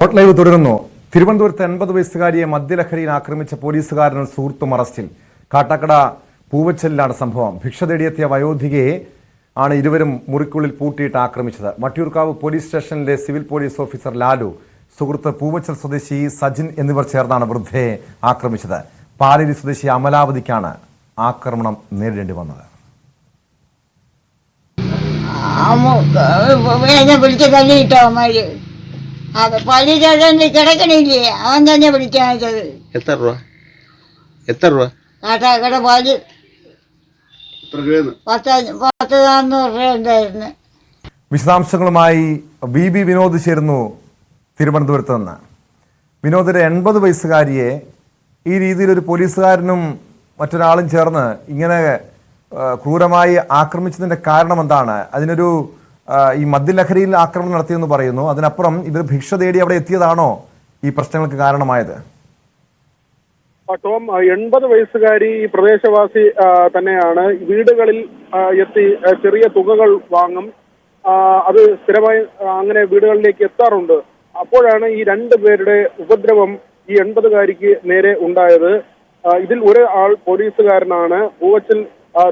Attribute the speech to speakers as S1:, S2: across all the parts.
S1: Hot live തുടരുന്നു തിരുവനന്തപുരത്ത് എൺപത് വയസ്സുകാരിയെ മദ്യലഹരിയിൽ ആക്രമിച്ച പോലീസുകാരനും സുഹൃത്തും അറസ്റ്റിൽ കാട്ടാക്കട പൂവച്ചലിലാണ് സംഭവം ഭിക്ഷ തേടിയെത്തിയ വയോധികയെ ആണ് ഇരുവരും മുറിക്കുള്ളിൽ പൂട്ടിയിട്ട് ആക്രമിച്ചത് വട്ടിയൂർക്കാവ് പോലീസ് സ്റ്റേഷനിലെ സിവിൽ പോലീസ് ഓഫീസർ ലാലു സുഹൃത്ത് പൂവച്ചൽ സ്വദേശി സജിൻ എന്നിവർ ചേർന്നാണ് വൃദ്ധയെ ആക്രമിച്ചത് പാലേരി സ്വദേശി അമലാവതിക്കാണ് ആക്രമണം നേരിടേണ്ടി വന്നത്
S2: വിളിച്ചു തള്ളിയിട്ടോ അത് പള്ളി ചേട്ടൻ കിടക്കണില്ലേ? അവൻ തന്നെ പിടിച്ചത്
S3: എത്ര രൂപ? എത്ര രൂപ?
S2: കാട്ടാക്കട പാൽ പത്ത് പത്ത് നാന്നൂറ് രൂപ ഉണ്ടായിരുന്നു.
S1: വിശദാംശങ്ങളുമായി ബി ബി വിനോദ് ചേരുന്നു തിരുവനന്തപുരത്ത് നിന്ന്. വിനോദിന്റെ എൺപത് വയസ്സുകാരിയെ ഈ രീതിയിൽ ഒരു പോലീസുകാരനും മറ്റൊരാളും ചേർന്ന് ഇങ്ങനെ ക്രൂരമായി ആക്രമിച്ചതിന്റെ കാരണം എന്താണ് അതിനൊരു ഈ മദ്യലഹരിയിൽ ആക്രമണം നടത്തിയെന്ന് പറയുന്നു. അതിനപ്പുറം ഇവർ ഭിക്ഷ തേടി അവിടെ എത്തിയതാണോ ഈ പ്രശ്നങ്ങൾക്ക് കാരണമായത്?
S4: ടോം എൺപത് വയസ്സുകാരി ഈ പ്രദേശവാസി തന്നെയാണ്. വീടുകളിൽ എത്തി ചെറിയ തുകകൾ വാങ്ങും. അത് സ്ഥിരമായി അങ്ങനെ വീടുകളിലേക്ക് എത്താറുണ്ട്. അപ്പോഴാണ് ഈ രണ്ടു പേരുടെ ഉപദ്രവം ഈ എൺപതുകാരിക്ക് നേരെ ഉണ്ടായത്. ഇതിൽ ഒരു ആൾ പോലീസുകാരനാണ്. പൂവച്ചൽ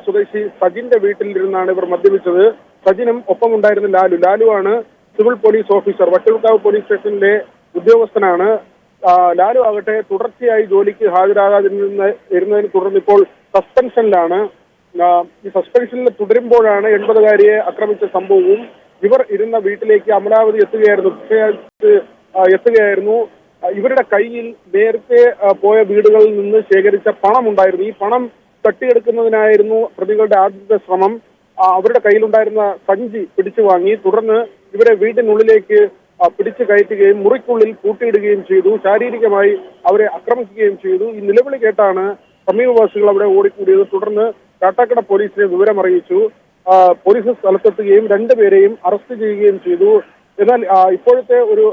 S4: സ്വദേശി സജിന്റെ വീട്ടിലിരുന്നാണ് ഇവർ മദ്യപിച്ചത്. സജിനും ഒപ്പമുണ്ടായിരുന്ന ലാലു. ലാലു ആണ് civil police officer Vattiyoorkavu police സ്റ്റേഷനിലെ ഉദ്യോഗസ്ഥനാണ്. ലാലു ആകട്ടെ തുടർച്ചയായി ജോലിക്ക് ഹാജരാകാതിരുന്ന ഇരുന്നതിനെ തുടർന്ന് ഇപ്പോൾ സസ്പെൻഷനിലാണ്. ഈ സസ്പെൻഷനിൽ തുടരുമ്പോഴാണ് എൺപതുകാരിയെ ആക്രമിച്ച സംഭവവും. ഇവർ ഇരുന്ന വീട്ടിലേക്ക് അമലാവതി എത്തുകയായിരുന്നു എത്തുകയായിരുന്നു. ഇവരുടെ കയ്യിൽ നേരത്തെ പോയ വീടുകളിൽ നിന്ന് ശേഖരിച്ച പണം ഉണ്ടായിരുന്നു ഈ പണം തട്ടിയെടുക്കുന്നതിനായിരുന്നു പ്രതികളുടെ ആദ്യത്തെ ശ്രമം. അവരുടെ കയ്യിലുണ്ടായിരുന്ന സഞ്ചി പിടിച്ചു വാങ്ങി തുടർന്ന് ഇവരെ വീട്ടിനുള്ളിലേക്ക് പിടിച്ചു കയറ്റുകയും മുറിക്കുള്ളിൽ പൂട്ടിയിടുകയും ചെയ്തു. ശാരീരികമായി അവരെ ആക്രമിക്കുകയും ചെയ്തു. ഈ നിലവിളി കേട്ടാണ് സമീപവാസികൾ അവിടെ ഓടിക്കൂടിയത്. തുടർന്ന് കാട്ടാക്കട പോലീസിനെ വിവരമറിയിച്ചു. പോലീസ് സ്ഥലത്തെത്തുകയും രണ്ടുപേരെയും അറസ്റ്റ് ചെയ്യുകയും ചെയ്തു. എന്നാൽ ഇപ്പോഴത്തെ ഒരു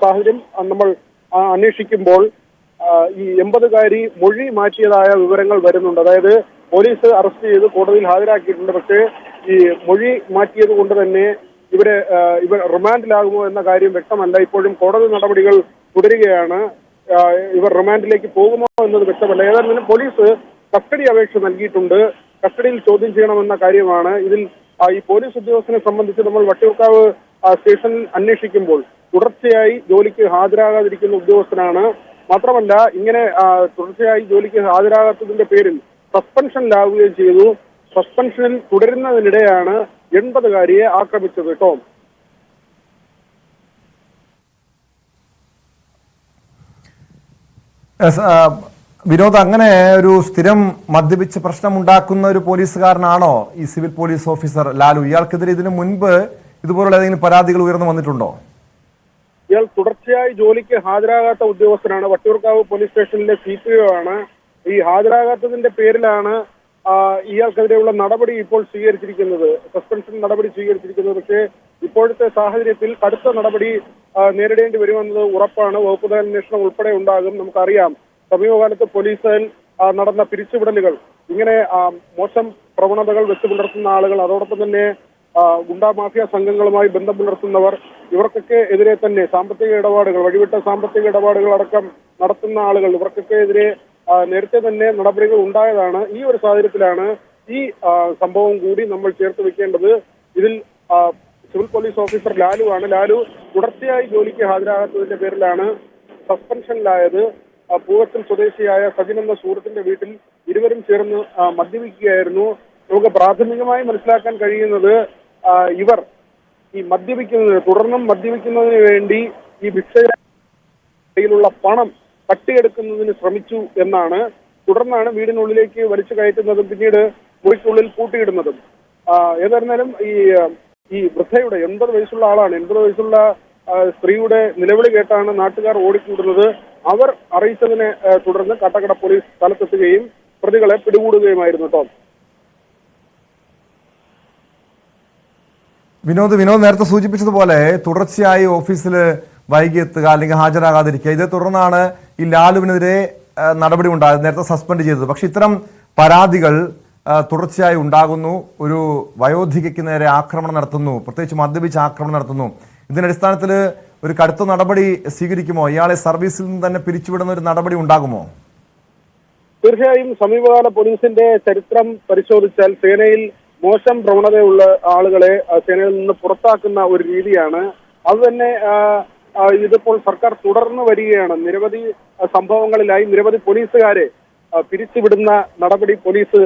S4: സാഹചര്യം നമ്മൾ അന്വേഷിക്കുമ്പോൾ ഈ എൺപതുകാരി മൊഴി മാറ്റിയതായ വിവരങ്ങൾ വരുന്നുണ്ട്. അതായത് പോലീസ് അറസ്റ്റ് ചെയ്ത് കോടതിയിൽ ഹാജരാക്കിയിട്ടുണ്ട്. പക്ഷേ ഈ മൊഴി മാറ്റിയത് കൊണ്ട് തന്നെ ഇവിടെ ഇവർ റിമാൻഡിലാകുമോ എന്ന കാര്യം വ്യക്തമല്ല. ഇപ്പോഴും കോടതി നടപടികൾ തുടരുകയാണ്. ഇവർ റിമാൻഡിലേക്ക് പോകുമോ എന്നത് വ്യക്തമല്ല. ഏതായാലും പോലീസ് കസ്റ്റഡി അപേക്ഷ നൽകിയിട്ടുണ്ട്. കസ്റ്റഡിയിൽ ചോദ്യം ചെയ്യണമെന്ന കാര്യമാണ്. ഇതിൽ ഈ പോലീസ് ഉദ്യോഗസ്ഥനെ സംബന്ധിച്ച് നമ്മൾ വട്ടിയൂർക്കാവ് സ്റ്റേഷനിൽ അന്വേഷിക്കുമ്പോൾ തുടർച്ചയായി ജോലിക്ക് ഹാജരാകാതിരിക്കുന്ന ഉദ്യോഗസ്ഥനാണ്. മാത്രമല്ല ഇങ്ങനെ തുടർച്ചയായി ജോലിക്ക് ഹാജരാകാത്തതിന്റെ പേരിൽ സസ്പെൻഷനിലാവുകയും ചെയ്തു. സസ്പെൻഷനിൽ തുടരുന്നതിനിടെയാണ് എൺപതുകാരിയെ ആക്രമിച്ചത് ടോം
S1: വിനോദ് അങ്ങനെ ഒരു സ്ഥിരം മദ്യപിച്ച് പ്രശ്നമുണ്ടാക്കുന്ന ഒരു പോലീസുകാരനാണോ ഈ സിവിൽ പോലീസ് ഓഫീസർ ലാലു? ഇയാൾക്കെതിരെ ഇതിനു മുൻപ് ഇതുപോലുള്ള ഏതെങ്കിലും പരാതികൾ ഉയർന്നു വന്നിട്ടുണ്ടോ?
S4: ഇയാൾ തുടർച്ചയായി ജോലിക്ക് ഹാജരാകാത്ത ഉദ്യോഗസ്ഥനാണ്. വട്ടിയൂർക്കാവ് പോലീസ് സ്റ്റേഷനിലെ സി പി ഒ ആണ്. ഈ ഹാജരാകാത്തതിന്റെ പേരിലാണ് ഇയാൾക്കെതിരെയുള്ള നടപടി ഇപ്പോൾ സ്വീകരിച്ചിരിക്കുന്നത് സസ്പെൻഷൻ നടപടി സ്വീകരിച്ചിരിക്കുന്നത്. പക്ഷേ ഇപ്പോഴത്തെ സാഹചര്യത്തിൽ കടുത്ത നടപടി നേരിടേണ്ടി വരുമെന്നത് ഉറപ്പാണ്. വകുപ്പുതല അന്വേഷണം ഉൾപ്പെടെ ഉണ്ടാകും. നമുക്കറിയാം സമീപകാലത്ത് പോലീസിൽ നടന്ന പിരിച്ചുവിടലുകൾ ഇങ്ങനെ മോശം പ്രവണതകൾ വെച്ച് പുലർത്തുന്ന ആളുകൾ അതോടൊപ്പം തന്നെ ഗുണ്ടാ മാഫിയ സംഘങ്ങളുമായി ബന്ധം പുലർത്തുന്നവർ ഇവർക്കൊക്കെ എതിരെ തന്നെ സാമ്പത്തിക ഇടപാടുകൾ വഴിവിട്ട സാമ്പത്തിക ഇടപാടുകൾ അടക്കം നടത്തുന്ന ആളുകൾ ഇവർക്കൊക്കെ എതിരെ നേരത്തെ തന്നെ നടപടികൾ ഉണ്ടായതാണ്. ഈ ഒരു സാഹചര്യത്തിലാണ് ഈ സംഭവം കൂടി നമ്മൾ ചേർത്ത് വെക്കേണ്ടത്. ഇതിൽ സിവിൽ പോലീസ് ഓഫീസർ ലാലു ആണ്. ലാലു തുടർച്ചയായി ജോലിക്ക് ഹാജരാകാത്തതിന്റെ പേരിലാണ് സസ്പെൻഷനിലായത്. പൂവത്തിൽ സ്വദേശിയായ സജിൻ എന്ന സുഹൃത്തിന്റെ വീട്ടിൽ ഇരുവരും ചേർന്ന് മദ്യപിക്കുകയായിരുന്നു. നമുക്ക് പ്രാഥമികമായി മനസ്സിലാക്കാൻ കഴിയുന്നത് ഇവർ ഈ മദ്യപിക്കുന്നതിന് തുടർന്നും മദ്യപിക്കുന്നതിന് വേണ്ടി ഈ ഭിക്ഷയിലുള്ള പണം തട്ടിയെടുക്കുന്നതിന് ശ്രമിച്ചു എന്നാണ്. തുടർന്നാണ് വീടിനുള്ളിലേക്ക് വലിച്ചു കയറ്റുന്നതും പിന്നീട് മുറിക്കുള്ളിൽ പൂട്ടിയിടുന്നതും ആ, ഏതായിരുന്നാലും ഈ ഈ വൃദ്ധയുടെ എൺപത് വയസ്സുള്ള ആളാണ്. എൺപത് വയസ്സുള്ള സ്ത്രീയുടെ നിലവിളി കേട്ടാണ് നാട്ടുകാർ ഓടിക്കൂടുന്നത്. അവർ അറിയിച്ചതിനെ തുടർന്ന് കട്ടക്കട പോലീസ് സ്ഥലത്തെത്തുകയും പ്രതികളെ പിടികൂടുകയുമായിരുന്നു ടോം
S1: വിനോദ് വിനോദ് നേരത്തെ സൂചിപ്പിച്ചതുപോലെ തുടർച്ചയായി ഓഫീസിൽ വൈകി എത്തുക അല്ലെങ്കിൽ ഹാജരാകാതിരിക്കുക. ഇതേ തുടർന്നാണ് ഈ ലാലുവിനെതിരെ നടപടി ഉണ്ടായത്. നേരത്തെ സസ്പെൻഡ് ചെയ്തത്. പക്ഷെ ഇത്തരം പരാതികൾ തുടർച്ചയായി ഉണ്ടാകുന്നു. ഒരു വയോധികയ്ക്ക് നേരെ ആക്രമണം നടത്തുന്നു. പ്രത്യേകിച്ച് മദ്യപിച്ച് ആക്രമണം നടത്തുന്നു. ഇതിന്റെ അടിസ്ഥാനത്തിൽ ഒരു കടുത്ത നടപടി സ്വീകരിക്കുമോ? ഇയാളെ സർവീസിൽ നിന്ന് തന്നെ പിരിച്ചുവിടുന്ന ഒരു നടപടി ഉണ്ടാകുമോ?
S4: തീർച്ചയായും സമീപകാല പോലീസിന്റെ ചരിത്രം പരിശോധിച്ചാൽ സേനയിൽ മോശം പ്രവണതയുള്ള ആളുകളെ സേനയിൽ നിന്ന് പുറത്താക്കുന്ന ഒരു രീതിയാണ്. അത് തന്നെ ഇതിപ്പോൾ സർക്കാർ തുടർന്ന് വരികയാണ്. നിരവധി സംഭവങ്ങളിലായി നിരവധി പോലീസുകാരെ പിരിച്ചുവിടുന്ന നടപടി പോലീസ്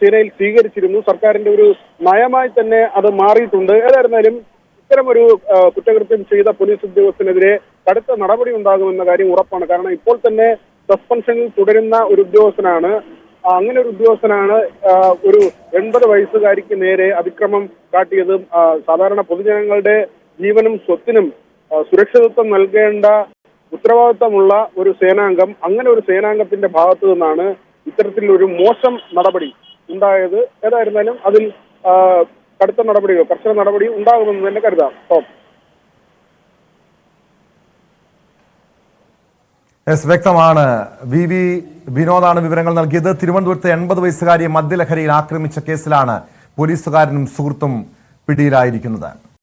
S4: സേനയിൽ സ്വീകരിച്ചിരുന്നു. സർക്കാരിന്റെ ഒരു നയമായി തന്നെ അത് മാറിയിട്ടുണ്ട്. ഏതായിരുന്നാലും ഇത്തരമൊരു ഒരു കുറ്റകൃത്യം ചെയ്ത പോലീസ് ഉദ്യോഗസ്ഥനെതിരെ കടുത്ത നടപടി ഉണ്ടാകുമെന്ന കാര്യം ഉറപ്പാണ്. കാരണം ഇപ്പോൾ തന്നെ സസ്പെൻഷനിൽ തുടരുന്ന ഒരു ഉദ്യോഗസ്ഥനാണ്. അങ്ങനെ ഒരു ഉദ്യോഗസ്ഥനാണ് ഒരു എൺപത് വയസ്സുകാരിക്ക് നേരെ അതിക്രമം കാട്ടിയതും സാധാരണ പൊതുജനങ്ങളുടെ ജീവനും സ്വത്തിനും സുരക്ഷിതത്വം നൽകേണ്ട ഉത്തരവാദിത്തമുള്ള ഒരു സേനാംഗം അങ്ങനെ ഒരു സേനാംഗത്തിന്റെ ഭാഗത്തു നിന്നാണ് ഇത്തരത്തിലൊരു മോശം നടപടി ഉണ്ടായത്. ഏതായിരുന്നാലും അതിൽ കടുത്ത നടപടിയോ കർശന നടപടി ഉണ്ടാകുമെന്ന് തന്നെ കരുതാം.
S1: എസ് വ്യക്തമാണ്. വി. വി. വിനോദാണ് വിവരങ്ങൾ നൽകിയത്. തിരുവനന്തപുരത്തെ എൺപത് വയസ്സുകാരിയെ മദ്യലഹരിയിൽ ആക്രമിച്ച കേസിലാണ് പോലീസുകാരനും സുഹൃത്തും പിടിയിലായിരിക്കുന്നത്.